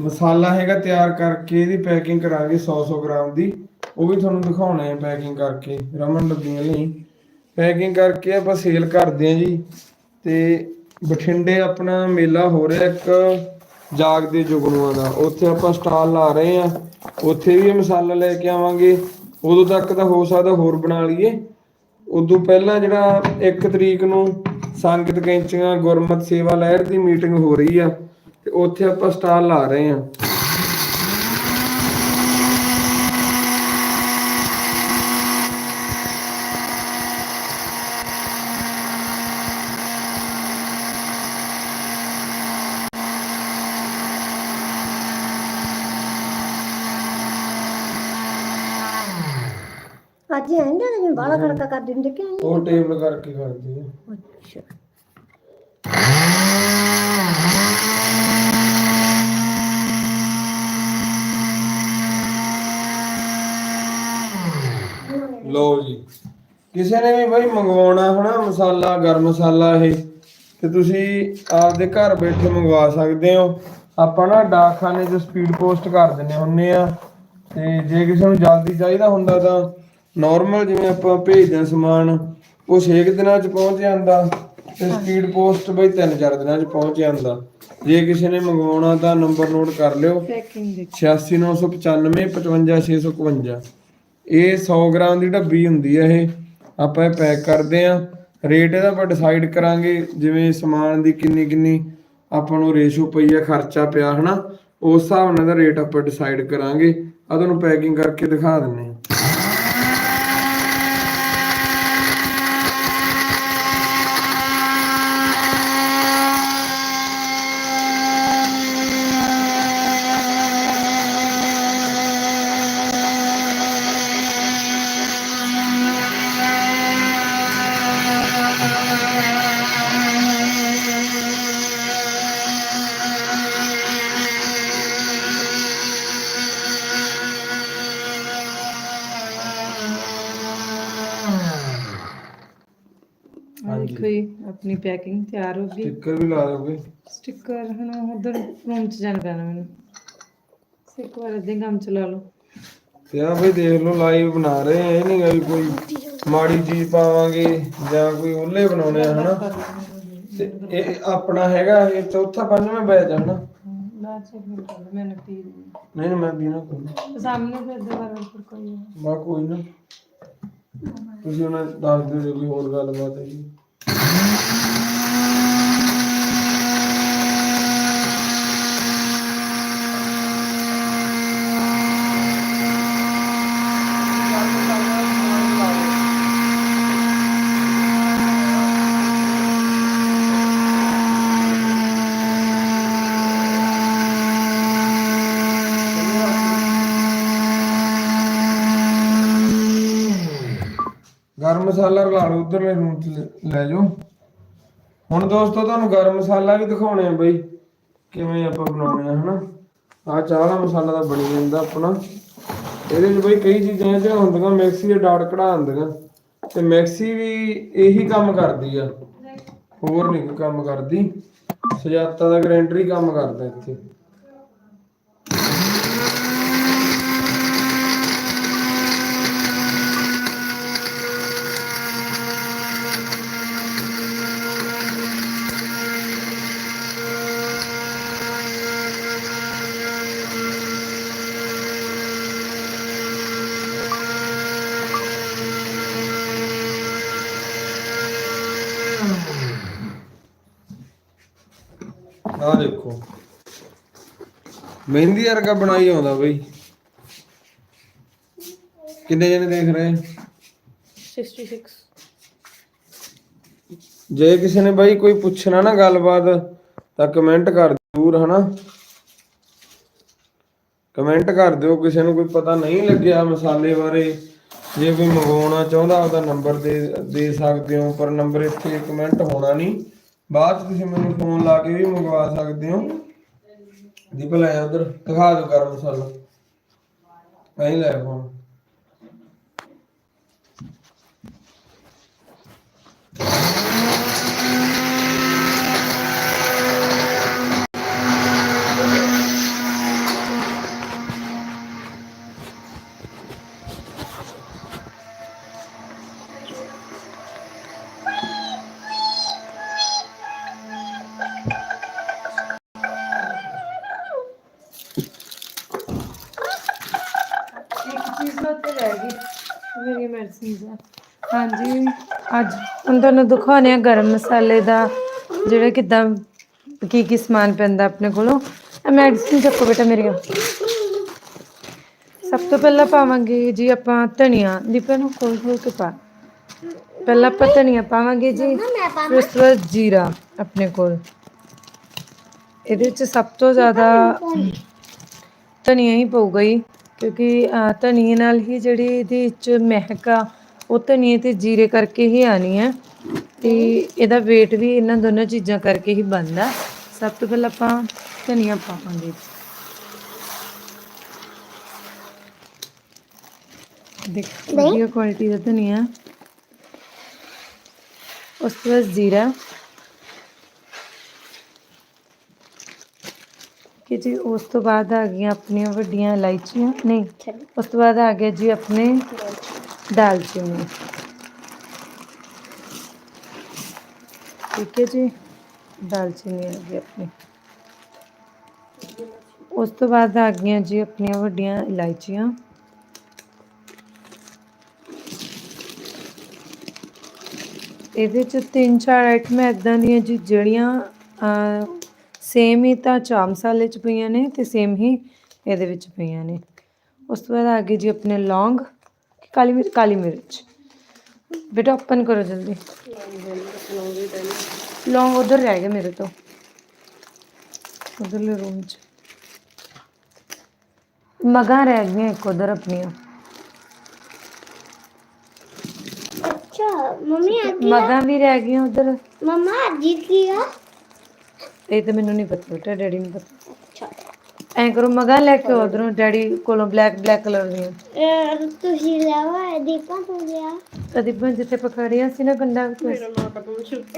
ਮਸਾਲਾ ਹੈਗਾ ਤਿਆਰ ਕਰਕੇ ਇਹਦੀ ਪੈਕਿੰਗ ਕਰਾਂਗੇ 100 100 ਗ੍ਰਾਮ ਦੀ। ਉਹ ਵੀ ਤੁਹਾਨੂੰ ਦਿਖਾਉਣਾ ਹੈ ਪੈਕਿੰਗ ਕਰਕੇ ਰਮਨ ਡੱਬੀਆਂ ਲਈ। ਪੈਕਿੰਗ ਕਰਕੇ ਆਪਾਂ ਸੇਲ ਕਰਦੇ ਹਾਂ ਜੀ। ਤੇ ਬਠਿੰਡੇ ਆਪਣਾ ਮੇਲਾ ਹੋ ਰਿਹਾ ਇੱਕ ਜਾਗਦੇ ਜੁਗਨੂਆਂ ਦਾ। ਉੱਥੇ ਆਪਾਂ ਸਟਾਲ ਲਾ ਰਹੇ ਆ ਉੱਥੇ ਵੀ ਇਹ ਮਸਾਲਾ ਲੈ ਕੇ ਆਵਾਂਗੇ। ਉਦੋਂ ਤੱਕ ਤਾਂ ਹੋ ਸਕਦਾ ਹੋਰ ਬਣਾ ਲਈਏ। ਉਦੋਂ ਪਹਿਲਾਂ ਜਿਹੜਾ 1 ਤਰੀਕ ਨੂੰ ਸੰਗਤ ਕੈਂਚੀਆਂ ਗੁਰਮਤ ਸੇਵਾ ਲਹਿਰ ਦੀ ਮੀਟਿੰਗ ਹੋ ਰਹੀ ਆ, ਤੇ ਉੱਥੇ ਆਪਾਂ ਸਟਾਲ ਲਾ ਰਹੇ ਆ ਅੱਜ ਆਂਦੇ ਨੇ ਜਿਵੇਂ ਬਾਲਾ ਖੜਕਾ ਕਰ ਦਿੰਦੇ ਕਿ ਉਹ ਟੇਬਲ ਕਰਕੇ ਕਰਦੇ ਆ। ਅੱਛਾ। ਲਓ ਜੀ। ਕਿਸੇ ਨੇ ਵੀ ਬਾਈ ਮੰਗਵਾਉਣਾ ਹਨਾ ਮਸਾਲਾ ਗਰਮ ਮਸਾਲਾ ਇਹ ਤੇ ਤੁਸੀਂ ਆਪਦੇ ਘਰ ਬੈਠੇ ਮੰਗਵਾ ਸਕਦੇ ਹੋ। ਆਪਾਂ ਨਾ ਡਾਕਖਾਨੇ 'ਚ ਸਪੀਡ ਪੋਸਟ ਕਰ ਦਿੰਨੇ ਹੁੰਨੇ ਆ। ਤੇ ਜੇ ਕਿਸੇ ਨੂੰ ਜਲਦੀ ਚਾਹੀਦਾ ਹੁੰਦਾ ਤਾਂ ਨਾਰਮਲ ਜਿਵੇਂ ਆਪਾਂ ਭੇਜਦੇ ਹਾਂ ਸਮਾਨ ਉਹ 6 ਦਿਨਾਂ 'ਚ ਪਹੁੰਚ ਜਾਂਦਾ ਤੇ ਸਪੀਡ ਪੋਸਟ ਬਈ 3-4 ਦਿਨਾਂ 'ਚ ਪਹੁੰਚ ਜਾਂਦਾ। ਜੇ ਕਿਸੇ ਨੇ ਮੰਗਵਾਉਣਾ ਤਾਂ ਨੰਬਰ ਨੋਟ ਕਰ ਲਿਓ। ਪੈਕਿੰਗ ਦੇ 86995 55651 ਇਹ 100 ਗ੍ਰਾਮ ਦੀ ਡੱਬੀ ਹੁੰਦੀ ਹੈ ਇਹ। ਆਪਾਂ ਇਹ ਪੈਕ ਕਰਦੇ ਆ ਰੇਟ ਇਹਦਾ ਆਪਾਂ ਡਿਸਾਈਡ ਕਰਾਂਗੇ ਜਿਵੇਂ ਸਮਾਨ ਦੀ ਕਿੰਨੀ ਕਿੰਨੀ ਆਪਾਂ ਨੂੰ ਰੇਸ਼ੋ ਪਈ ਆ ਖਰਚਾ ਪਿਆ ਹਨਾ? ਉਸ ਹਿਸਾਬ ਨਾਲ ਦਾ ਰੇਟ ਆਪਾਂ ਡਿਸਾਈਡ ਕਰਾਂਗੇ। ਆ ਤੁਹਾਨੂੰ ਪੈਕਿੰਗ ਕਰਕੇ ਦਿਖਾ ਦਿੰਨੇ ਆ ਦੇਖੋ ਜੀ ਆਪਣੀ ਪੈਕਿੰਗ ਤਿਆਰ ਹੋ ਗਈ ਸਟicker ਵੀ ਲਾ ਦੋਗੇ ਸਟicker ਹੁਣ ਉਧਰ ਰੂਮ ਚ ਜਾਣਾ ਪੈਣਾ ਮੈਨੂੰ। ਇੱਕ ਵਾਰ ਇਦਾਂ ਕੰਮ ਚਲਾ ਲਓ। ਤੇ ਆ ਬਈ ਦੇਖ ਲਓ ਲਾਈਵ ਬਣਾ ਰਹੇ ਆ। ਇਹ ਨਹੀਂ ਗਾ ਵੀ ਕੋਈ ਮਾੜੀ ਚੀਜ਼ ਪਾਵਾਂਗੇ ਜਾਂ ਕੋਈ ਉੱਲੇ ਬਣਾਉਣੇ ਆ ਹਨਾ? ਤੇ ਇਹ ਆਪਣਾ ਹੈਗਾ ਇਹ ਚੌਥਾ ਪੰਜਵਾਂ ਬੈਚ ਹਨਾ? ਮੈਨੂੰ ਪੀ ਨਹੀਂ ਮੈਂ ਪੀਣਾ ਕੋਈ ਸਾਹਮਣੇ ਫਿਰ ਦੁਬਾਰਾ ਫਿਰ ਕੋਈ ਬਾ ਕੋਈ ਨਾ। ਤੁਸੀਂ ਉਹਨਾਂ ਦੱਸ ਦਿਓ ਜੇ ਕੋਈ ਹੋਰ ਗੱਲਬਾਤ ਹੈ ਜੀ ਗਰਮ ਮਸਾਲਾ ਰਲਾ ਲਓ ਉਧਰਲੇ ਰੂਮ 'ਚ ਲੈ- ਜਾਓ। ਹੁਣ ਦੋਸਤੋ, ਤੁਹਾਨੂੰ ਗਰਮ ਮਸਾਲਾ ਵੀ ਦਿਖਾਉਣੇ ਆ ਬਈ, ਕਿਵੇਂ ਆਪਾਂ ਬਣਾਉਣੇ ਆ, ਹਨਾ? ਆ ਚਾਹ ਦਾ ਮਸਾਲਾ ਤਾਂ ਬਣੀ ਜਾਂਦਾ ਆਪਣਾ। ਇਹਦੇ ਵਿੱਚ ਬਈ ਕਈ ਚੀਜ਼ਾਂ ਜਿਹੜੀਆਂ ਹੁੰਦੀਆਂ, ਮਿਕਸੀ ਦੇ ਡਾਟ ਕਢਾ ਹੁੰਦੀਆਂ ਤੇ ਮਿਕਸੀ ਵੀ ਇਹੀ ਕੰਮ ਕਰਦੀ ਆ। ਹੋਰ ਨਹੀਂ ਕੰਮ ਕਰਦੀ। ਸਜਾਤਾ ਦਾ ਗ੍ਰਾਈਂਡਰ ਹੀ ਕੰਮ ਕਰਦਾ ਇੱਥੇ ਆ ਦੇਖੋ ਮਹਿੰਦੀ ਵਰਗਾ ਬਣਾਈ ਆਉਂਦਾ ਬਈ। ਕਿੰਨੇ ਜਣੇ ਦੇਖ ਰਹੇ? 66 ਜੇ ਕਿਸੇ ਨੇ ਬਾਈ ਕੋਈ ਪੁੱਛਣਾ ਨਾ ਗੱਲਬਾਤ ਤਾਂ ਕਮੈਂਟ ਕਰ ਜ਼ਰੂਰ ਹਨਾ? ਕਮੈਂਟ ਕਰ ਦਿਓ ਕਿਸੇ ਨੂੰ ਕੋਈ ਪਤਾ ਨਹੀਂ ਲੱਗਿਆ ਮਸਾਲੇ ਬਾਰੇ। ਜੇ ਕੋਈ ਮੰਗਵਾਉਣਾ ਚਾਹੁੰਦਾ ਉਹਦਾ ਨੰਬਰ ਦੇ ਦੇ ਸਕਦੇ ਹੋ ਪਰ ਨੰਬਰ ਇੱਥੇ ਕਮੈਂਟ ਹੋਣਾ ਨਹੀਂ। ਬਾਅਦ ਤੁਸੀਂ ਮੈਨੂੰ ਫੋਨ ਲਾ ਕੇ ਵੀ ਮੰਗਵਾ ਸਕਦੇ ਹੋ। ਦੀਪਲ ਲੈ ਉਧਰ ਦਿਖਾ ਦਿਓ ਗਰਮ ਮਸਾਲਾ ਨਹੀਂ ਲੈ ਫੋਨ ਮੇਰੀ ਮੈਡੀਸਿਨਸ ਹਾਂਜੀ, ਅੱਜ ਹੁਣ ਤੁਹਾਨੂੰ ਦਿਖਾਉਂਦੇ ਆ ਗਰਮ ਮਸਾਲੇ ਦਾ, ਜਿਹੜਾ ਕਿਦਾਂ ਕੀ ਕੀ ਸਮਾਨ ਪੈਂਦਾ ਆਪਣੇ ਕੋਲੋਂ। ਇਹ ਮੈਡੀਸਿਨ ਚੱਕੋ ਬੇਟਾ ਮੇਰੀਆਂ। ਸਭ ਤੋਂ ਪਹਿਲਾਂ ਪਾਵਾਂਗੇ ਜੀ ਆਪਾਂ ਧਨੀਆ। ਦੀਪੇ ਨੂੰ ਕੋਲ ਖੋਲ ਕੇ ਪਾ। ਪਹਿਲਾਂ ਆਪਾਂ ਧਨੀਆ ਪਾਵਾਂਗੇ ਜੀ, ਫਿਰ ਉਸ ਤੋਂ ਬਾਅਦ ਜੀਰਾ ਆਪਣੇ ਕੋਲ। ਇਹਦੇ ਵਿੱਚ ਸਭ ਤੋਂ ਜ਼ਿਆਦਾ ਧਨੀਆ ਹੀ ਪਊਗਾ ਹੀ ਕਿਉਂਕਿ ਧਨੀਏ ਨਾਲ ਹੀ ਜਿਹੜੀ ਇਹਦੇ ਵਿੱਚ ਮਹਿਕ ਆ ਉਹ ਧਨੀਏ ਤੇ ਜੀਰੇ ਕਰਕੇ ਹੀ ਆਣੀ ਹੈ ਤੇ ਇਹਦਾ weight ਵੀ ਇਹਨਾਂ ਦੋਨਾਂ ਚੀਜ਼ਾਂ ਕਰਕੇ ਹੀ ਬਣਦਾ। ਸਭ ਤੋਂ ਪਹਿਲਾਂ ਆਪਾਂ ਧਨੀਆ ਪਾਵਾਂਗੇ। ਦੇਖ ਵਧੀਆ ਕੁਆਲਿਟੀ ਦਾ ਧਨੀਆ। ਉਸ ਤੋਂ ਬਾਅਦ ਜ਼ੀਰਾ। ਕਿ ਜੀ ਉਸ ਤੋਂ ਬਾਅਦ ਆ ਗਈਆਂ ਆਪਣੀਆਂ ਵੱਡੀਆਂ ਇਲਾਇਚੀਆਂ ਨਹੀਂ ਉਸ ਤੋਂ ਬਾਅਦ ਆ ਗਿਆ ਜੀ ਆਪਣੇ ਦਾਲਚੀਨੀ ਠੀਕ ਹੈ ਜੀ ਦਾਲਚੀਨੀ ਆ ਗਈ ਆਪਣੀ ਉਸ ਤੋਂ ਬਾਅਦ ਆ ਗਈਆਂ ਜੀ ਆਪਣੀਆਂ ਵੱਡੀਆਂ ਇਲਾਇਚੀਆਂ ਇਹਦੇ ਚ ਤਿੰਨ ਚਾਰ ਆਈਟਮਾਂ ਇਦਾਂ ਦੀਆਂ ਜੀ ਜਿਹੜੀਆਂ ਸੇਮ ਹੀ ਤਾਂ ਚਾਹ ਮਸਾਲੇ ਚ ਪਈਆਂ ਨੇ ਤੇ ਸੇਮ ਹੀ ਇਹਦੇ ਵਿੱਚ ਪਈਆਂ ਨੇ। ਉਸ ਤੋਂ ਬਾਅਦ ਆ ਜੀ ਆਪਣੇ ਲੌਂਗ ਕਾਲੀ ਮਿਰਚ ਕਾਲੀ ਮਿਰਚ। ਬੇਟਾ ਓਪਨ ਕਰੋ ਜਲਦੀ। ਲੌਂਗ ਉਧਰ ਰਹਿ ਗਏ ਮੇਰੇ ਤੋਂ। ਉਧਰਲੇ ਰੂਮ ਚ। ਮਗਾਂ ਰਹਿ ਗਈਆਂ ਇੱਕ ਉਧਰ ਆਪਣੀਆਂ। ਅੱਛਾ ਮੰਮੀ ਅੱਜ ਮਗਾਂ ਵੀ ਰਹਿ ਗਈਆਂ ਉਧਰ। ਮਮਾ ਅੱਜ ਕੀ ਆ? ਇਹ ਤਾਂ ਮੈਨੂੰ ਨਹੀਂ ਪਤਾ ਬੇਟਾ ਡੈਡੀ ਨੂੰ ਪਤਾ। ਅੱਛਾ। ਐਂ ਕਰੋ ਮਗਾ ਲੈ ਕੇ ਉਧਰੋਂ ਡੈਡੀ ਕੋਲੋਂ ਬਲੈਕ ਬਲੈਕ ਕਲਰ ਦੀਆਂ। ਇਹ ਤੁਸੀਂ ਲੈਵਾ ਦੀਪਾ ਤੋਂ ਗਿਆ ਕਦੀ ਬੰ ਜਿੱਥੇ ਪਕੜਿਆ ਸੀ ਨਾ ਗੰਡਾ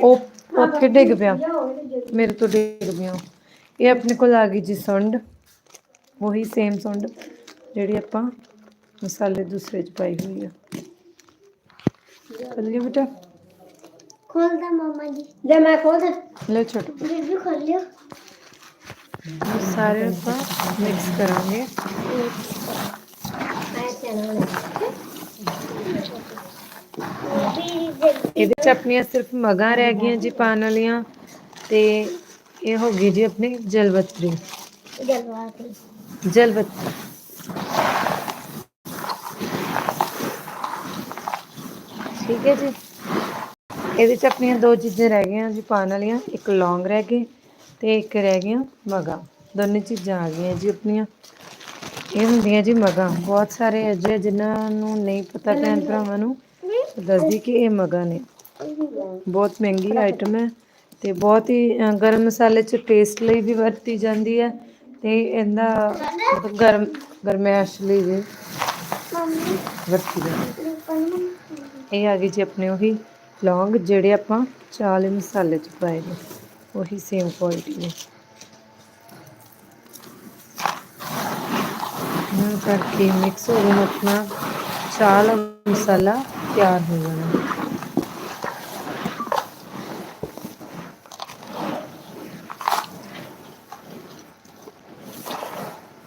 ਉਹ ਉੱਥੇ ਡਿੱਗ ਪਿਆ। ਮੇਰੇ ਤੋਂ ਡਿੱਗ ਪਿਆ। ਇਹ ਆਪਣੇ ਕੋਲ ਆ ਗਈ ਜੀ ਸੁੰਡ। ਉਹੀ ਸੇਮ ਸੁੰਡ ਜਿਹੜੀ ਆਪਾਂ ਮਸਾਲੇ ਦੂਸਰੇ ਚ ਪਾਈ ਹੋਈ ਆ। ਕਰ ਲਿਆ ਬੇਟਾ ਖੋਲਦਾ ਮਮਾ ਜੀ ਜੇ ਮੈਂ ਖੋਦ ਲੈ ਛੋਟੋ ਬੀਬੀ ਖੋਲਿਓ ਸਾਰੇ ਆਪਾਂ ਮਿਕਸ ਕਰਾਂਗੇ ਇਹਦੇ ਚ ਆਪਣੀਆਂ ਸਿਰਫ ਮਗਾਂ ਰਹਿ ਗਈਆਂ ਜੀ ਪਾਣ ਵਾਲੀਆਂ ਤੇ ਇਹ ਹੋ ਗਈ ਜੀ ਆਪਣੀ ਜਲਵਤਰੀ ਜਲਵਤਰੀ ਠੀਕ ਹੈ ਜੀ ਇਹਦੇ ਚ ਆਪਣੀਆਂ ਦੋ ਚੀਜ਼ਾਂ ਰਹਿ ਗਈਆਂ ਜੀ ਪਾਣ ਵਾਲੀਆਂ ਇੱਕ ਲੌਂਗ ਰਹਿ ਗਏ ਤੇ ਇੱਕ ਰਹਿ ਗਈਆਂ ਮਗਾਂ। ਦੋਨੇ ਚੀਜ਼ਾਂ ਆ ਗਈਆਂ ਜੀ ਆਪਣੀਆਂ। ਇਹ ਹੁੰਦੀਆਂ ਜੀ ਮਗਾਂ। ਬਹੁਤ ਸਾਰੇ ਅਜੇ ਜਿਨ੍ਹਾਂ ਨੂੰ ਨਹੀਂ ਪਤਾ ਭੈਣ ਭਰਾਵਾਂ ਨੂੰ। ਦੱਸਦੀ ਕਿ ਇਹ ਮਗਾਂ ਨੇ। ਬਹੁਤ ਮਹਿੰਗੀ ਆਈਟਮ ਹੈ ਤੇ ਬਹੁਤ ਹੀ ਗਰਮ ਮਸਾਲੇ ਚ ਟੇਸਟ ਲਈ ਵੀ ਵਰਤੀ ਜਾਂਦੀ ਹੈ ਤੇ ਇਹਦਾ ਗਰਮ ਗਰਮੈਸ਼ ਲਈ ਵੀ ਵਰਤੀ ਜਾਂਦੀ ਇਹ ਆ ਗਈ ਜੀ ਆਪਣੇ ਉਹੀ ਲੌਂਗ ਜਿਹੜੇ ਆਪਾਂ ਚਾਲੇ ਮਸਾਲੇ ਚ ਪਾਏ ਨੇ, ਉਹੀ ਸੇਮ ਕੁਆਲਿਟੀ ਨੇ। ਨਾ ਕਰਕੇ ਮਿਕਸ ਹੋ ਜਾਣਾ, ਆਪਣਾ ਚਾਲ ਮਸਾਲਾ ਤਿਆਰ ਹੋ ਜਾਣਾ।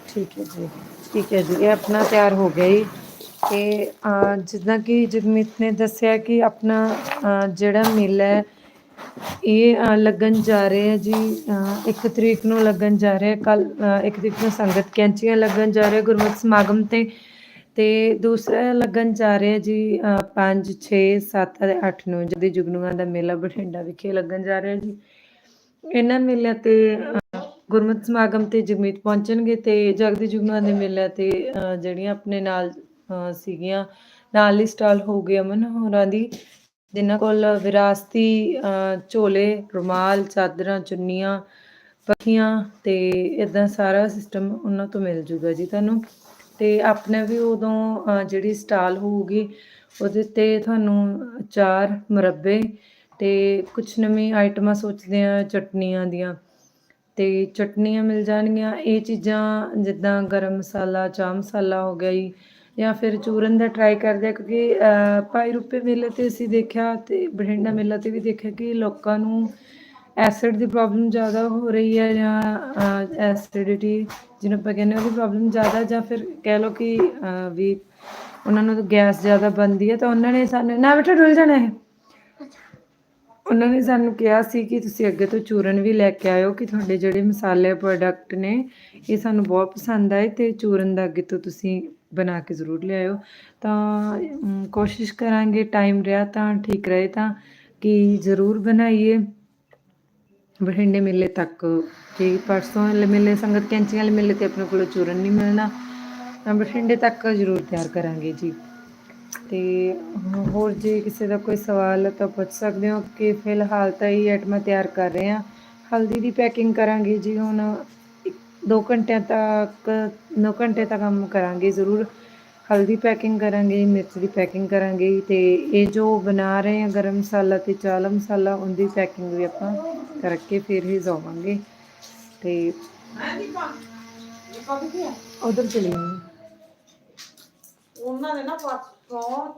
ਠੀਕ ਹੈ ਜੀ, ਠੀਕ ਹੈ ਜੀ, ਇਹ ਆਪਣਾ ਤਿਆਰ ਹੋ ਗਿਆ ਜੀ। ਤੇ ਜਿੱਦਾਂ ਕਿ ਜਗਮੀਤ ਨੇ ਦੱਸਿਆ ਕਿ ਆਪਣਾ ਜਿਹੜਾ ਮੇਲਾ ਹੈ ਇਹ ਲੱਗਣ ਜਾ ਰਿਹਾ ਹੈ ਜੀ ਅਹ, ਇੱਕ ਤਰੀਕ ਨੂੰ ਲੱਗਣ ਜਾ ਰਿਹਾ ਕੱਲ ਇੱਕ ਤਰੀਕ ਨੂੰ ਸੰਗਤ ਕੈਂਚੀਆਂ ਲੱਗਣ ਜਾ ਰਿਹਾ ਗੁਰਮਤਿ ਸਮਾਗਮ ਤੇ ਤੇ ਦੂਸਰਾ ਲੱਗਣ ਜਾ ਰਿਹਾ ਜੀ 5 6 7 ਅਤੇ 8 ਨੂੰ ਜਦੀ ਜੁਗਨੂਆਂ ਦਾ ਮੇਲਾ ਬਠਿੰਡਾ ਵਿਖੇ ਲੱਗਣ ਜਾ ਰਿਹਾ ਜੀ। ਇਹਨਾਂ ਮੇਲਿਆਂ ਤੇ ਅਹ, ਗੁਰਮਤਿ ਸਮਾਗਮ ਤੇ ਜਗਮੀਤ ਪਹੁੰਚਣਗੇ ਤੇ ਜਗਦੀ ਜੁਗਨੂਆਂ ਦੇ ਮੇਲਿਆਂ ਤੇ ਜਿਹੜੀਆਂ ਆਪਣੇ ਨਾਲ ਸੀਗੀਆਂ। ਨਾਲ ਹੀ ਸਟਾਲ ਹੋ ਗਏ ਅਮਨ ਹੋਰਾਂ ਦੀ। ਜਿਨ੍ਹਾਂ ਕੋਲ ਵਿਰਾਸਤੀ ਝੋਲੇ, ਰੁਮਾਲ, ਚਾਦਰਾਂ, ਚੁੰਨੀਆਂ, ਪੱਖੀਆਂ ਤੇ ਇਦਾਂ ਸਾਰਾ ਸਿਸਟਮ ਉਹਨਾਂ ਤੋਂ ਮਿਲ ਜੂਗਾ ਜੀ ਤੁਹਾਨੂੰ। ਤੇ ਆਪਣੇ ਵੀ ਉਦੋਂ ਜਿਹੜੀ ਸਟਾਲ ਹੋਊਗੀ, ਉਹਦੇ ਤੇ ਤੁਹਾਨੂੰ ਚਾਰ ਮੁਰੱਬੇ ਤੇ ਕੁਝ ਨਵੀਂ ਆਈਟਮਾਂ ਸੋਚਦੇ ਆ ਚਟਨੀਆਂ ਦੀਆਂ। ਤੇ ਚਟਨੀਆਂ ਮਿਲ ਜਾਣਗੀਆਂ। ਇਹ ਚੀਜ਼ਾਂ ਜਿੱਦਾਂ ਗਰਮ ਮਸਾਲਾ, ਚਾਹ ਮਸਾਲਾ ਹੋ ਗਿਆ ਜੀ। ਜਾਂ ਫਿਰ ਚੂਰਨ ਦਾ ਟਰਾਈ ਕਰਦੇ ਆ, ਕਿਉਂਕਿ ਭਾਈ ਰੂਪੇ ਮੇਲੇ ਤੇ ਅਸੀਂ ਦੇਖਿਆ ਤੇ ਬਠਿੰਡਾ ਮੇਲਾ ਤੇ ਵੀ ਦੇਖਿਆ ਕਿ ਲੋਕਾਂ ਨੂੰ ਐਸਿਡ ਦੀ ਪ੍ਰੋਬਲਮ ਜ਼ਿਆਦਾ ਹੋ ਰਹੀ ਹੈ ਜਾਂ ਐਸਿਡਿਟੀ ਜਿਹਨੂੰ ਆਪਾਂ ਕਹਿੰਦੇ ਉਹਦੀ ਪ੍ਰੋਬਲਮ ਜ਼ਿਆਦਾ ਜਾਂ ਫਿਰ ਕਹਿ ਲਓ ਕਿ ਵੀ ਉਹਨਾਂ ਨੂੰ ਗੈਸ ਜ਼ਿਆਦਾ ਬਣਦੀ ਹੈ ਤਾਂ ਉਹਨਾਂ ਨੇ ਸਾਨੂੰ, ਨਾ ਬੇਟਾ ਡੁੱਲ ਜਾਣਾ ਹੈ ਉਹਨਾਂ ਨੇ ਸਾਨੂੰ ਕਿਹਾ ਸੀ ਕਿ ਤੁਸੀਂ ਅੱਗੇ ਤੋਂ ਚੂਰਨ ਵੀ ਲੈ ਕੇ ਆਇਓ ਕਿ ਤੁਹਾਡੇ ਜਿਹੜੇ ਮਸਾਲੇ ਪ੍ਰੋਡਕਟ ਨੇ, ਇਹ ਸਾਨੂੰ ਬਹੁਤ ਪਸੰਦ ਆਏ ਤੇ ਚੂਰਨ ਦਾ ਅੱਗੇ ਤੋਂ ਤੁਸੀਂ ਬਣਾ ਕੇ ਜ਼ਰੂਰ ਲਿਆਇਓ। ਤਾਂ ਕੋਸ਼ਿਸ਼ ਕਰਾਂਗੇ ਟਾਈਮ ਰਿਹਾ ਤਾਂ, ਠੀਕ ਰਹੇ ਤਾਂ, ਕਿ ਜ਼ਰੂਰ ਬਣਾਈਏ। ਬਠਿੰਡੇ ਮੇਲੇ ਤੱਕ ਕਿ ਪਰਸੋਂ ਮੇਲੇ, ਸੰਗਤ ਕੈਂਚੀਆਂ ਵਾਲੇ ਮੇਲੇ ਤੇ ਆਪਣੇ ਕੋਲ ਚੂਰਨ ਨਹੀਂ ਮਿਲਣਾ। ਤਾਂ ਬਠਿੰਡੇ ਤੱਕ ਜ਼ਰੂਰ ਤਿਆਰ ਕਰਾਂਗੇ ਜੀ। ਤੇ, ਹੋਰ ਜੇ ਕਿਸੇ ਦਾ ਕੋਈ ਸਵਾਲ ਤਾਂ ਪੁੱਛ ਸਕਦੇ ਹੋ ਕਿ ਫਿਲਹਾਲ ਤਾਂ ਇਹ ਆਈਟਮਾਂ ਤਿਆਰ ਕਰ ਰਹੇ ਹਾਂ। ਹਲਦੀ ਦੀ ਪੈਕਿੰਗ ਕਰਾਂਗੇ ਜੀ ਹੁਣ। 2 ਘੰਟਿਆਂ ਤੱਕ 9 ਘੰਟੇ ਤੱਕ ਕੰਮ ਕਰਾਂਗੇ ਜ਼ਰੂਰ। ਹਲਦੀ ਪੈਕਿੰਗ ਕਰਾਂਗੇ ਮਿਰਚ ਦੀ ਪੈਕਿੰਗ ਕਰਾਂਗੇ ਤੇ ਇਹ ਜੋ ਬਣਾ ਰਹੇ ਹਾਂ ਗਰਮ ਮਸਾਲਾ ਤੇ ਚਾਲਾ ਮਸਾਲਾ ਉਹਦੀ ਪੈਕਿੰਗ ਵੀ ਆਪਾਂ ਕਰਕੇ ਫਿਰ ਹੀ ਜਾਵਾਂਗੇ। ਤੇ ਉਧਰ ਚਲੇ ਉਹਨਾਂ ਦੇ ਨਾ ਪਾਸੋਂ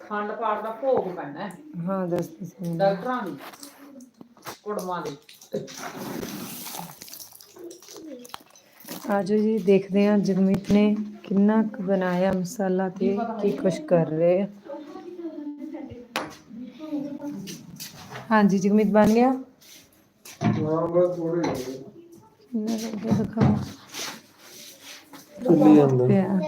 ਖੰਡ ਪਾਠ ਦਾ ਭੋਗ ਪੈਣਾ ਹੈ। ਦੱਸ ਡਾਕਟਰਾਂ ਦੀ ਕੁੜਮਾਂ ਦੀ। ਆਜੋ ਜੀ ਦੇਖਦੇ ਹਾਂ ਜਗਮੀਤ ਨੇ ਕਿੰਨਾ ਕੁ ਬਣਾਇਆ ਮਸਾਲਾ ਤੇ ਕੀ ਕੁਛ ਕਰ ਰਹੇ ਆ। ਹਾਂਜੀ ਜਗਮੀਤ ਬਣ ਗਿਆ? ਹਾਂ ਬਸ ਥੋੜੇ ਕਿੰਨਾ ਲੱਗਿਆ ਦਿਖਾਓ ਚੱਲੀ ਲਾਉਣਾ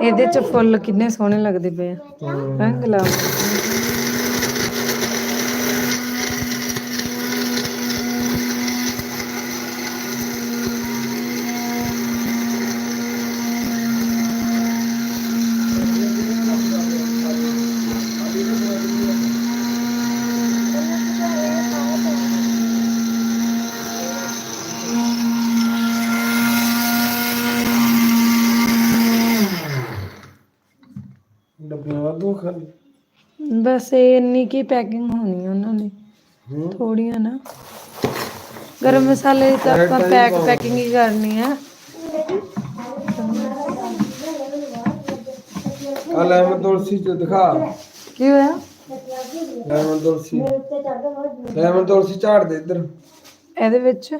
ਇਹਦੇ ਚ ਫੁੱਲ ਕਿੰਨੇ ਸੋਹਣੇ ਲੱਗਦੇ ਪਏ ਆ। ਰੰਗ ਲਾ ਡੱਬੀਆਂ ਵਾਧੂ ਖਾਲੀ ਇਹ ਇੰਨੀ ਕੀ ਪੈਕਿੰਗ ਹੋਣੀ ਉਹਨਾਂ ਦੀ। ਥੋੜੀਆਂ ਨਾ। ਗਰਮ ਮਸਾਲੇ ਦੀ ਤਾਂ ਆਪਾਂ ਪੈਕ ਪੈਕਿੰਗ ਹੀ ਕਰਨੀ ਆ। ਆ ਲੈਮਨ ਤੁਲਸੀ ਚ ਦਿਖਾ। ਕੀ ਹੋਇਆ? ਲੈਮਨ ਤੁਲਸੀ। ਲੈਮਨ ਤੁਲਸੀ ਝਾੜ ਦੇ ਇੱਧਰ। ਇਹਦੇ ਵਿੱਚ?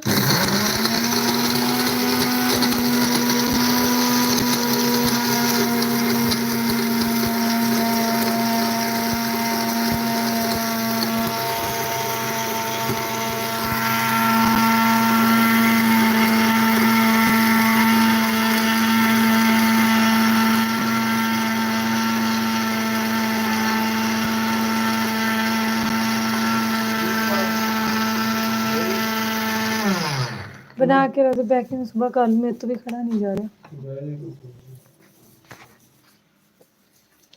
ਬਣਾ ਕੇ ਰੱਖ ਪੈਕਿੰਗ ਸਵੇਰ ਕੱਲ ਮੇਰੇ ਤੋਂ ਵੀ ਖੜਾ ਨਹੀਂ ਜਾ ਰਿਹਾ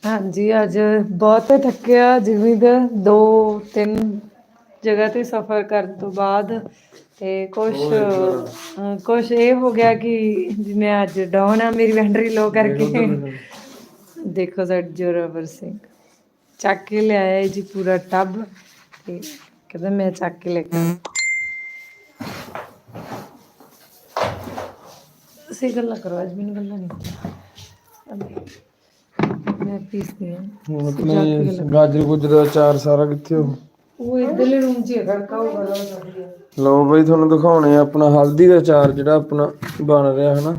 ਹਾਂਜੀ ਅੱਜ ਬਹੁਤ ਥੱਕਿਆ ਜਿਵੇਂ ਦਾ ਦੋ ਤਿੰਨ ਜਗ੍ਹਾ ਤੇ ਸਫ਼ਰ ਕਰਨ ਤੋਂ ਬਾਅਦ ਤੇ ਕੁਛ ਅਹ, ਕੁਛ ਇਹ ਹੋ ਗਿਆ ਕਿ ਜਿਵੇਂ ਅੱਜ ਡਾਊਨ ਆ ਮੇਰੀ ਬੈਟਰੀ ਲੋ ਕਰਕੇ ਦੇਖੋ ਸਾਡ ਜੋਰਾਵਰ ਸਿੰਘ ਚੱਕ ਕੇ ਲਿਆਇਆ ਜੀ ਪੂਰਾ ਟੱਬ ਤੇ ਕਹਿੰਦਾ ਮੈਂ ਚੱਕ ਕੇ ਲੈ ਕੇ ਤੁਸੀਂ ਗੱਲਾਂ ਕਰੋ ਅੱਜ ਮੈਨੂੰ ਗੱਲਾਂ ਨਹੀਂ ਮੈਂ ਪੀਸਦੀ ਹਾਂ। ਹੁਣ ਆਪਣੇ ਗਾਜਰ ਗੁਜਰ ਦਾ ਅਚਾਰ ਸਾਰਾ ਕਿੱਥੇ ਹੋ? ਉਹ ਇਧਰਲੇ ਰੂਮ 'ਚ ਹੀ ਖੜਕਾ ਉਹ ਬੜਾ ਸਕਦੀ ਹੈ ਲਓ ਬਈ ਤੁਹਾਨੂੰ ਦਿਖਾਉਣੇ ਆ ਆਪਣਾ ਹਲਦੀ ਦਾ ਅਚਾਰ ਜਿਹੜਾ ਆਪਣਾ ਬਣ ਰਿਹਾ ਹਨਾ?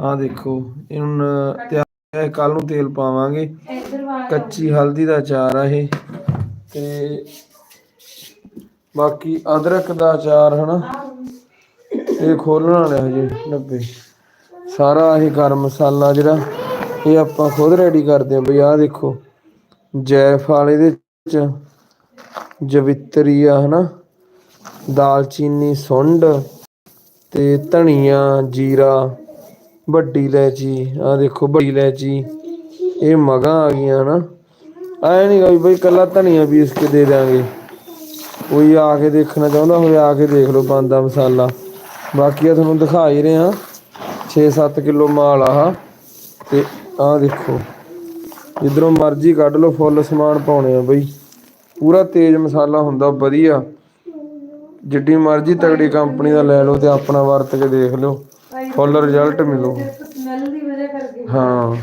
ਆਹ ਦੇਖੋ ਇਹਨੂੰ ਤਿਆਰ ਕੱਲ ਨੂੰ ਤੇਲ ਪਾਵਾਂਗੇ। ਇਧਰ ਕੱਚੀ ਹਲਦੀ ਦਾ ਅਚਾਰ ਆ ਇਹ। ਤੇ ਬਾਕੀ ਅਦਰਕ ਦਾ ਅਚਾਰ ਹਨਾ? ਇਹ ਖੋਲਣ ਵਾਲਾ ਹਜੇ ਡੱਬੇ। ਸਾਰਾ ਇਹ ਗਰਮ ਮਸਾਲਾ ਜਿਹੜਾ, ਇਹ ਆਪਾਂ ਖੁਦ ਰੈਡੀ ਕਰਦੇ ਹਾਂ ਬਈ, ਆਹ ਦੇਖੋ। ਜੈਫਲ ਇਹਦੇ ਵਿੱਚ ਜਵਿਤਰੀ ਆ, ਹਨਾ? ਦਾਲਚੀਨੀ, ਸੁੰਡ ਤੇ ਧਨੀਆ, ਜੀਰਾ, ਵੱਡੀ ਇਲਾਇਚੀ ਆ ਦੇਖੋ, ਵੱਡੀ ਇਲਾਇਚੀ। ਇਹ ਮਗਾਂ ਆ ਗਈਆਂ ਨਾ ਐ ਨਹੀਂ ਗਈ ਬਈ ਕੱਲਾ ਧਨੀਆ ਪੀਸ ਕੇ ਦੇ ਦਾਂਗੇ ਕੋਈ ਆ ਕੇ ਦੇਖਣਾ ਚਾਹੁੰਦਾ ਹੋਵੇ, ਆ ਕੇ ਦੇਖ ਲਓ ਬੰਦਾ ਮਸਾਲਾ। ਬਾਕੀ ਆ ਤੁਹਾਨੂੰ ਦਿਖਾ ਹੀ ਰਹੇ। ਹਾਂ 6-7 ਕਿਲੋ ਮਾਲ ਆਹ ਤੇ ਆਹ ਦੇਖੋ, ਜਿੱਧਰੋਂ ਮਰਜ਼ੀ ਕੱਢ ਲਓ, ਫੁੱਲ ਸਮਾਨ ਪਾਉਣੇ ਆ ਬਈ। ਪੂਰਾ ਤੇਜ਼ ਮਸਾਲਾ ਹੁੰਦਾ, ਵਧੀਆ। ਜਿੱਡੀ ਮਰਜ਼ੀ ਤਗੜੀ ਕੰਪਨੀ ਦਾ ਲੈ ਲਓ ਤੇ ਆਪਣਾ ਵਰਤ ਕੇ ਦੇਖ ਲਿਓ। ਫੁੱਲ ਰਿਜ਼ਲਟ ਮਿਲੂ। ਹਾਂ।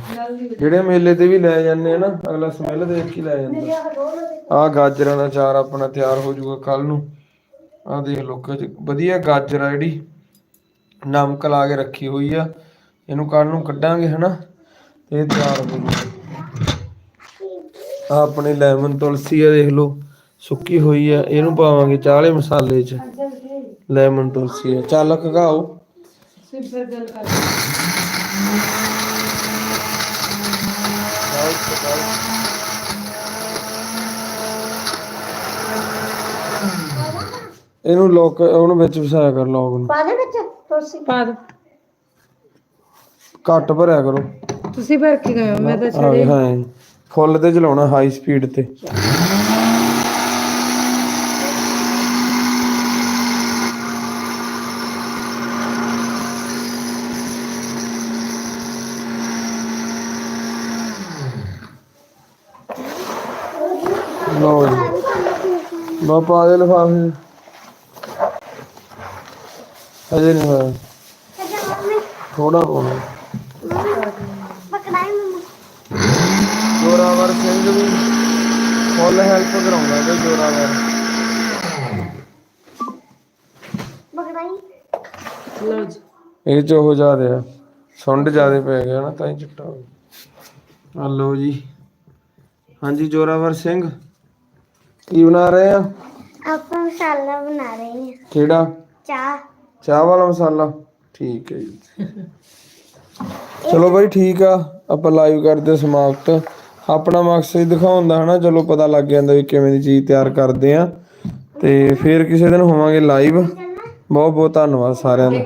ਜਿਹੜੇ ਮੇਲੇ ਤੇ ਵੀ ਲੈ ਜਾਂਦੇ ਆ ਨਾ, ਅਗਲਾ ਸਮੈਲ ਦੇਖ ਕੇ ਲੈ ਜਾਂਦਾ। ਆਹ ਗਾਜਰਾਂ ਦਾ ਚਾਰ ਆਪਣਾ ਤਿਆਰ ਹੋ ਜਾਊਗਾ ਕੱਲ ਨੂੰ। ਆਹ ਦੇਖ ਲੋ ਵਧੀਆ ਗਾਜਰ ਆ ਜਿਹੜੀ। ਨਮਕ ਲਾ ਕੇ ਰੱਖੀ ਹੋਈ ਆ। ਇਹਨੂੰ ਕੱਲ ਨੂੰ ਕੱਢਾਂਗੇ, ਹਨਾ? ਤੇ ਤਿਆਰ ਹੋ ਜੂ ਆ ਆਪਣੀ ਲੈਮਨ ਤੁਲਸੀ ਆ, ਦੇਖ ਲਓ। ਸੁੱਕੀ ਹੋਈ ਆ। ਇਹਨੂੰ ਪਾਵਾਂਗੇ ਚਾਲੇ ਮਸਾਲੇ 'ਚ। ਲੈਮਨ ਤੁਲਸੀ ਆ। ਚੱਲ ਕਗਾਓ ਸਿੰਪਲ ਗੱਲ ਕਰ ਇਹਨੂੰ ਲੋਕ ਉਹਨੂੰ ਵਿੱਚ ਵਸਾਇਆ ਕਰ ਲੋਕ ਨੂੰ। ਪਾ ਦੇ ਵਿੱਚ। ਤੁਲਸੀ ਪਾ ਦੋ ਘੱਟ ਭਰਿਆ ਕਰੋ। ਤੁਸੀਂ ਭਰ ਕੇ ਗਏ ਹੋ ਮੈਂ ਤਾਂ ਹਾਂ ਹਾਂ। ਫੁੱਲ ਤੇ ਚਲਾਉਣਾ ਹਾਈ ਸਪੀਡ ਤੇ। ਲਓ ਜੀ। ਬਾਪਾ ਦੇ ਲਿਫਾਫੇ। ਅਜੇ ਨਹੀਂ ਹੋਇਆ। ਥੋੜਾ ਹੋਣਾ ਪਕੜਾਈ ਜੋਰਾਵਰ ਸਿੰਘ ਵੀ ਫੁੱਲ ਹੈਲਪ ਕਰਾਉਂਦਾ ਤੇ ਜੋਰਾਵਰ। ਪਕੜਾਈ ਲਓ ਜੀ। ਇਹ ਚ ਉਹ ਜ਼ਿਆਦੇ ਆ। ਸੁੰਡ ਜ਼ਿਆਦੇ ਪੈ ਗਿਆ ਨਾ ਤਾਂ ਹੀ ਚਿੱਟਾ ਹੋ ਗਿਆ। ਆ ਲਓ ਜੀ। ਹਾਂਜੀ ਜੋਰਾਵਰ ਸਿੰਘ। ਕੀ ਬਣਾ ਰਹੇ ਆ? ਆਪਾਂ ਮਸਾਲਾ ਬਣਾ ਰਹੇ ਹਾਂ ਕਿਹੜਾ? ਚਾਹ। ਚਾਹ ਵਾਲਾ ਮਸਾਲਾ? ਠੀਕ ਹੈ ਜੀ। ਚਲੋ ਬਾਈ ਠੀਕ ਆ, ਆਪਾਂ ਲਾਈਵ ਕਰਦੇ ਸਮਾਪਤ। ਆਪਣਾ ਮਕਸਦ ਦਿਖਾਉਣ ਦਾ ਹਨਾ, ਚਲੋ ਪਤਾ ਲੱਗ ਜਾਂਦਾ ਵੀ ਕਿਵੇਂ ਦੀ ਚੀਜ਼ ਤਿਆਰ ਕਰਦੇ ਆ ਤੇ ਫਿਰ ਕਿਸੇ ਦਿਨ ਹੋਵਾਂਗੇ ਲਾਈਵ ਬਹੁਤ ਬਹੁਤ ਧੰਨਵਾਦ ਸਾਰਿਆਂ ਦਾ।